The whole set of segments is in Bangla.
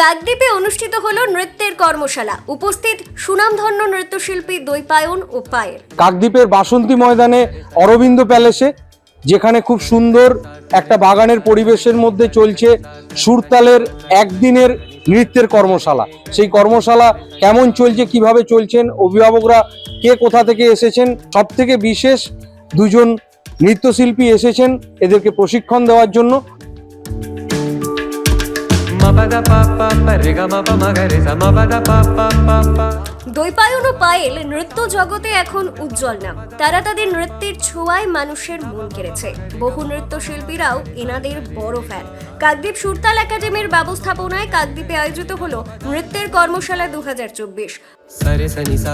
কাকদ্বীপে অনুষ্ঠিত হলো নৃত্যের কর্মশালা। উপস্থিত সুনামধন্য নৃত্যশিল্পী দৈপায়ন ও পায়েল কাকদ্বীপের বাসন্তী ময়দানে অরবিন্দ প্যালেসে, যেখানে খুব সুন্দর একটা বাগানের পরিবেশের মধ্যে চলছে সুরতালের একদিনের নৃত্যের কর্মশালা। সেই কর্মশালা কেমন চলছে, কীভাবে চলছেন, অভিভাবকরা কে কোথা থেকে এসেছেন সব থেকে বিশেষ দুজন নৃত্যশিল্পী এসেছেন এদেরকে প্রশিক্ষণ দেওয়ার জন্য। మ పద ప ప రి గ మ ప మ గ రి స మ పద ప ప ప ప দৈপায়ন ও পায়েল নৃত্য জগতে এখন উজ্জ্বল নাম। তারা তাদের নৃত্যের ছোঁয়ায় মানুষের মন কেড়েছে। বহু নৃত্যশিল্পীরাও এনাদের বড় ফ্যান কাকদ্বীপ সুরতাল একাডেমির ব্যবস্থাপনায় কাকদ্বীপে আয়োজিত হলো নৃত্যের কর্মশালা দু ni sa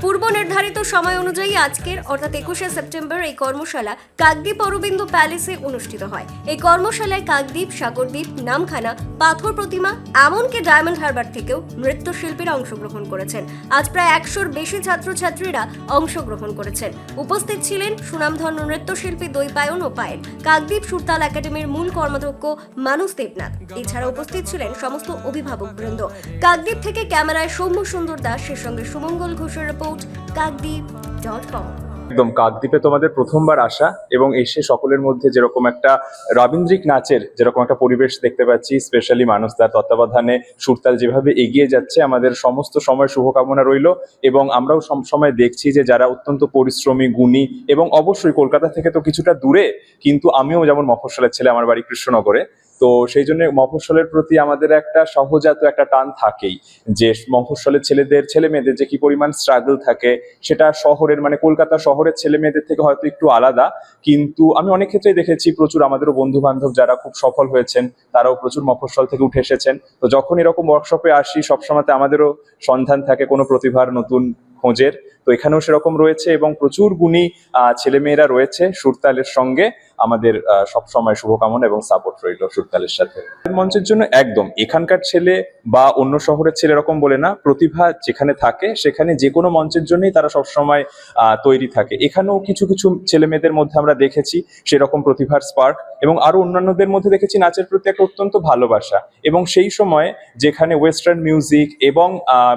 পূর্ব নির্ধারিত সময় অনুযায়ী আজকের অর্থাৎ একুশে সেপ্টেম্বর এই কর্মশালা কাকদ্বীপ অরবিন্দ প্যালেসে অনুষ্ঠিত হয়। এই কর্মশালায় কাকদ্বীপ সাগরদ্বীপ নামখানা পাথর প্রতিমা, এমনকি ডায়মন্ড হারবার থেকেও নৃত্যশিল্পীরা অংশগ্রহণ করেছেন। আজ প্রায় একশোর বেশি ছাত্রছাত্রীরা অংশগ্রহণ করেছেন। উপস্থিত ছিলেন সুনামধন্য নৃত্যশিল্পী দৈপায়ন ও পায়েল। কাকদ্বীপ সুরতাল একাডেমির মূল কর্মাধ্যক্ষ মানুষ দেবনাথ। এছাড়া উপস্থিত ছিলেন সমস্ত অভিভাবক বৃন্দ। কাকদ্বীপ থেকে ক্যামেরায় সৌম্য সুন্দর দাস সে সঙ্গে সুমঙ্গল ঘোষের রিপোর্ট, কাকদ্বীপ ডট কম। একদম কাকদ্বীপে তোমাদের প্রথমবার আসা এবং এসে সকলের মধ্যে যেরকম একটা রবীন্দ্রিক নাচের যেরকম একটা পরিবেশ দেখতে পাচ্ছি স্পেশালি মানুষ তার তত্ত্বাবধানে সুরতাল যেভাবে এগিয়ে যাচ্ছে, আমাদের সমস্ত সময় শুভকামনা রইল এবং আমরাও সব সময় দেখছি যে যারা অত্যন্ত পরিশ্রমী, গুণী এবং অবশ্যই কলকাতা থেকে তো কিছুটা দূরে, কিন্তু আমিও যেমন মফস্বলের ছেলে আমার বাড়ি কৃষ্ণনগরে তো সেই জন্য মফস্বলের প্রতি আমাদের একটা সহজাত একটা টান থাকেই যে মফস্বলের ছেলেদের, ছেলে মেয়েদের যে কি পরিমাণ স্ট্রাগল থাকে, সেটা শহরের মানে কলকাতা শহরের ছেলে মেয়েদের থেকে হয়তো একটু আলাদা। কিন্তু আমি অনেক ক্ষেত্রেই দেখেছি প্রচুর আমাদেরও বন্ধু বান্ধব যারা খুব সফল হয়েছেন, তারাও প্রচুর মফস্বল থেকে উঠে এসেছেন। তো যখন এরকম ওয়ার্কশপে আসি সবসময় আমাদেরও সন্ধান থাকে, কোনো প্রতিভার নতুন খোঁজের। তো এখানেও সেরকম রয়েছে এবং প্রচুর গুণী ছেলেমেয়েরা রয়েছে সুরতালের সঙ্গে। আমাদের সব সময় শুভকামনা এবং সাপোর্ট রইল সুরতালের সাথে। মঞ্চের জন্য একদম, এখানকার ছেলে বা অন্য শহরের ছেলে এরকম বলে না, প্রতিভা যেখানে থাকে, সেখানে যে কোনো মঞ্চের জন্যই তারা সবসময় তৈরি থাকে। এখানেও কিছু কিছু ছেলে মেয়েদের মধ্যে আমরা দেখেছি, সেরকম প্রতিভার স্পার্ক এবং আরও অন্যান্যদের মধ্যে দেখেছি, নাচের প্রতি একটা অত্যন্ত ভালোবাসা। এবং সেই সময় যেখানে ওয়েস্টার্ন মিউজিক এবং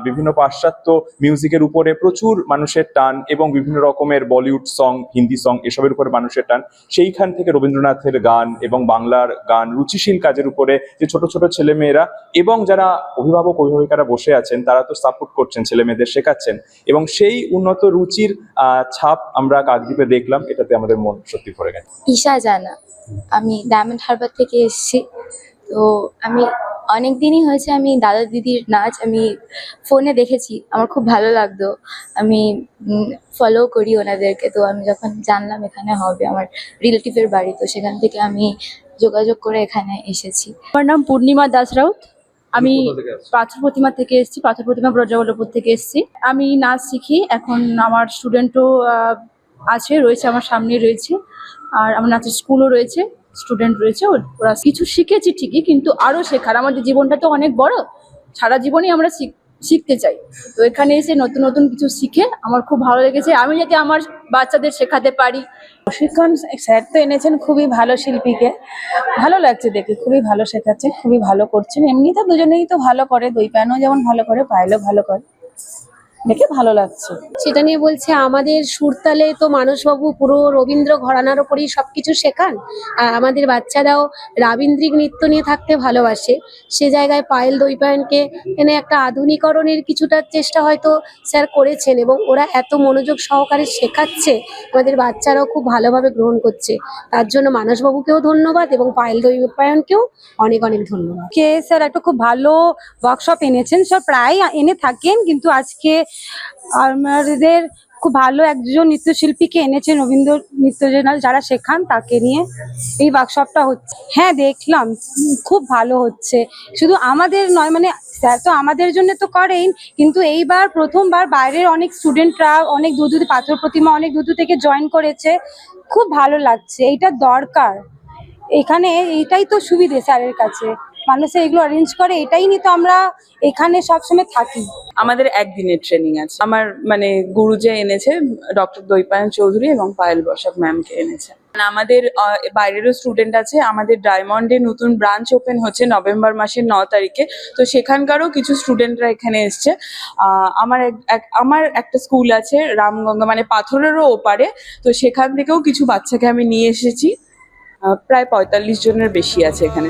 বিভিন্ন পাশ্চাত্য মিউজিকের উপরে প্রচুর মানুষের টান এবং বিভিন্ন রকমের বলিউড সং, হিন্দি সং, এসবের উপরে মানুষের টান, সেইখান থেকে রবীন্দ্রনাথের গান এবং বাংলার গান রুচিশীল কাজের উপরে যে ছোট ছোট ছেলে মেয়েরা এবং যারা অভিভাবক, অভিভাবিকারা বসে আছেন, তারা তো সাপোর্ট করছেন ছেলে মেয়েদের শেখাচ্ছেন এবং সেই উন্নত রুচির ছাপ আমরা কাকদ্বীপে দেখলাম, এটাতে আমাদের মন সত্যি ভরে গেছে। ঈশা জানা, আমি ডায়মন্ড হারবার থেকে এসেছি। তো আমি অনেক দিনই হয়েছে আমি দাদা দিদির নাচ আমি ফোনে দেখেছি আমার খুব ভালো লাগতো। আমি ফলো করি ওনাদেরকে তো আমি যখন জানলাম এখানে হবে আমার রিলেটিভের বাড়ি তো সেখান থেকে আমি যোগাযোগ করে এখানে এসেছি। আমার নাম পূর্ণিমা দাস রাউত। আমি পাথর প্রতিমা থেকে এসেছি পাথর প্রতিমা ব্রজবল্লভপুর থেকে এসেছি। আমি নাচ শিখি এখন আমার স্টুডেন্টও আছে রয়েছে আমার সামনে রয়েছে। আর আমার নাচের স্কুলও রয়েছে। স্টুডেন্ট রয়েছে ওরা কিছু শিখেছি ঠিকই, কিন্তু আরও শেখার। আমাদের জীবনটা তো অনেক বড়, সারা জীবনই আমরা শিখ- শিখতে চাই। তো এখানে এসে নতুন নতুন কিছু শিখে আমার খুব ভালো লেগেছে। আমি যাতে আমার বাচ্চাদের শেখাতে পারি। প্রশিক্ষণ স্যার তো এনেছেন খুবই ভালো শিল্পীকে। ভালো লাগছে দেখে, খুবই ভালো শেখাচ্ছে, খুবই ভালো করছেন। এমনি তো দুজনেই তো ভালো করে, দুই প্যানও যেমন ভালো করে, পায়েলও ভালো করে। দেখে ভালো লাগছে। সেটা নিয়ে বলছে আমাদের সুরতালে তো মানসবাবু পুরো রবীন্দ্র ঘরানার ওপরেই সবকিছু শেখান। আর আমাদের বাচ্চারাও রাবীন্দ্রিক নৃত্য নিয়ে থাকতে ভালোবাসে। সে জায়গায় পায়েল দৈপায়নকে এনে একটা আধুনিকরণের কিছুটা চেষ্টা হয়তো স্যার করেছেন এবং ওরা এত মনোযোগ সহকারে শেখাচ্ছে আমাদের বাচ্চারাও খুব ভালোভাবে গ্রহণ করছে। তার জন্য মানসবাবুকেও ধন্যবাদ এবং পায়েল দৈপায়নকেও অনেক অনেক ধন্যবাদ। কে স্যার একটা খুব ভালো ওয়ার্কশপ এনেছেন। স্যার প্রায় এনে থাকেন কিন্তু আজকে আমাদের খুব ভালো একজন নৃত্যশিল্পীকে এনেছেন রবীন্দ্র নৃত্য যে- যারা শেখান তাকে নিয়ে এই ওয়ার্কশপটা হচ্ছে। হ্যাঁ দেখলাম, খুব ভালো হচ্ছে। শুধু আমাদের নয় মানে স্যার তো আমাদের জন্য তো করেন, কিন্তু এইবার প্রথমবার বাইরের অনেক স্টুডেন্টরা অনেক দূর দূর পাথর প্রতিমা অনেক দূর দূর থেকে জয়েন করেছে। খুব ভালো লাগছে, এইটা দরকার। এখানে এইটাই তো সুবিধে স্যারের কাছে। মানুষে এগুলো অ্যারেঞ্জ করে, এটাই নিয়ে তো আমরা এখানে সবসময় থাকি। আমাদের একদিনের ট্রেনিং আছে। আমার মানে গুরু যে এনেছে ডক্টর দৈপায়ন চৌধুরী এবং পায়েল বসাক ম্যামকে এনেছে। আর আমাদের বাইরেরও স্টুডেন্ট আছে, আমাদের ডায়মন্ডে নতুন ব্রাঞ্চ ওপেন হচ্ছে নভেম্বর মাসের ন তারিখে। তো সেখানকারও কিছু স্টুডেন্টরা এখানে এসছে। আমার এক- আমার একটা স্কুল আছে, রামগঙ্গা মানে পাথরেরও ওপারে। তো সেখান থেকেও কিছু বাচ্চাকে আমি নিয়ে এসেছি। প্রায় পঁয়তাল্লিশ জনের বেশি আছে এখানে।